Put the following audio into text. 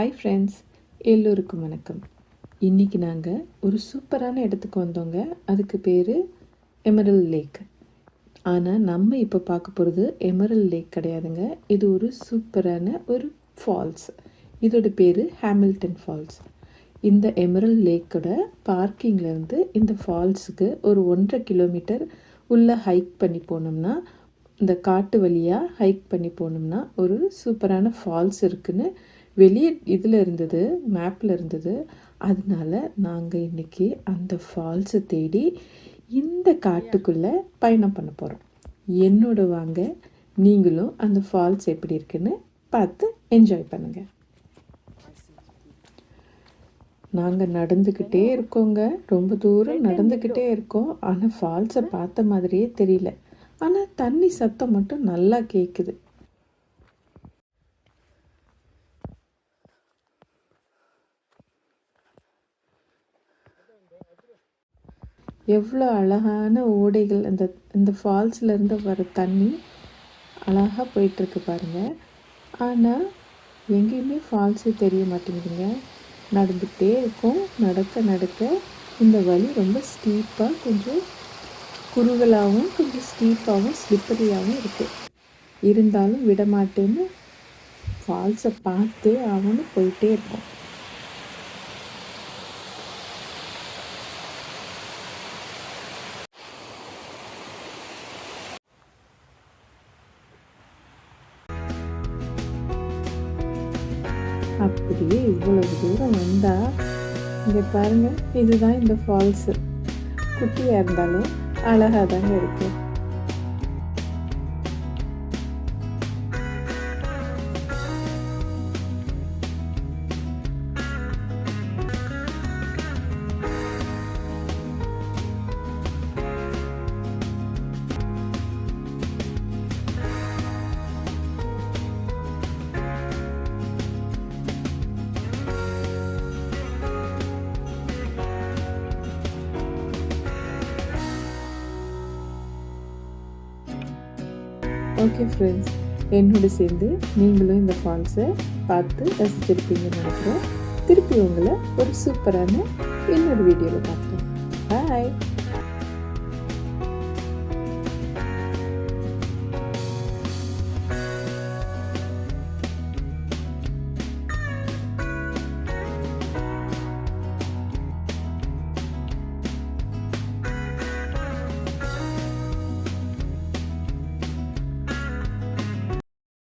Hi friends எல்லோருக்கும் வணக்கம். இன்றைக்கி நாங்கள் ஒரு சூப்பரான இடத்துக்கு வந்தோங்க. அதுக்கு பேர் எமரல் லேக் ஆனால் நம்ம இப்போ பார்க்க போகிறது எமரல் லேக் கிடையாதுங்க. இது ஒரு சூப்பரான ஒரு ஃபால்ஸ் இதோட பேர் ஹேமில்டன் ஃபால்ஸ் இந்த எமரல் லேக்கோட பார்க்கிங்லேருந்து இந்த ஃபால்ஸுக்கு ஒரு ஒன்றரை கிலோமீட்டர் உள்ளே ஹைக் பண்ணி போனோம்னா இந்த காட்டு வழியாக ஹைக் பண்ணி போனோம்னா ஒரு சூப்பரான ஃபால்ஸ் இருக்குதுன்னு வெளியே இதில் இருந்தது மேப்பில் இருந்தது. அதனால நாங்கள் இன்றைக்கி அந்த ஃபால்ஸை தேடி இந்த காட்டுக்குள்ளே பயணம் பண்ண போகிறோம் என்னோட வாங்க நீங்களும் அந்த ஃபால்ஸ் எப்படி இருக்குன்னு பார்த்து என்ஜாய் பண்ணுங்கள் நாங்கள் நடந்துக்கிட்டே இருக்கோங்க. ரொம்ப தூரம் நடந்துக்கிட்டே இருக்கோம். ஆனால் ஃபால்ஸை பார்த்த மாதிரியே தெரியல. ஆனால் தண்ணி சத்தம் மட்டும் நல்லா கேட்குது எவ்வளோ அழகான ஓடைகள் அந்த இந்த ஃபால்ஸ்லேருந்து வர தண்ணி அழகாக போயிட்டுருக்கு பாருங்கள் ஆனால் எங்கேயுமே ஃபால்ஸே தெரிய மாட்டேங்குதுங்க. நடந்துகிட்டே இருக்கும். நடக்க நடக்க இந்த வழி ரொம்ப ஸ்டீப்பாக கொஞ்சம் குறுகலாகவும் கொஞ்சம் ஸ்டீப்பாகவும் ஸ்லிப்பரியாகவும் இருக்குது இருந்தாலும் விட மாட்டேன்னு ஃபால்ஸை பார்த்தே ஆகணும் போயிட்டே இருக்கும். அப்படியே இவ்வளவு தூரம் வந்தால் இங்கே பாருங்கள் இதுதான் இந்த ஃபால்ஸு குட்டியாக இருந்தாலும் அழகாக தாங்க இருக்குது ஓகே ஃப்ரெண்ட்ஸ் என்னோட சேர்ந்து நீங்களும் இந்த ஃபால்ஸை பார்த்து ரசிச்சிருப்பீங்கன்னு நினைக்கிறேன் திருப்பி உங்களை ஒரு சூப்பரான இன்னொரு வீடியோவில் பார்க்குறேன் பாய்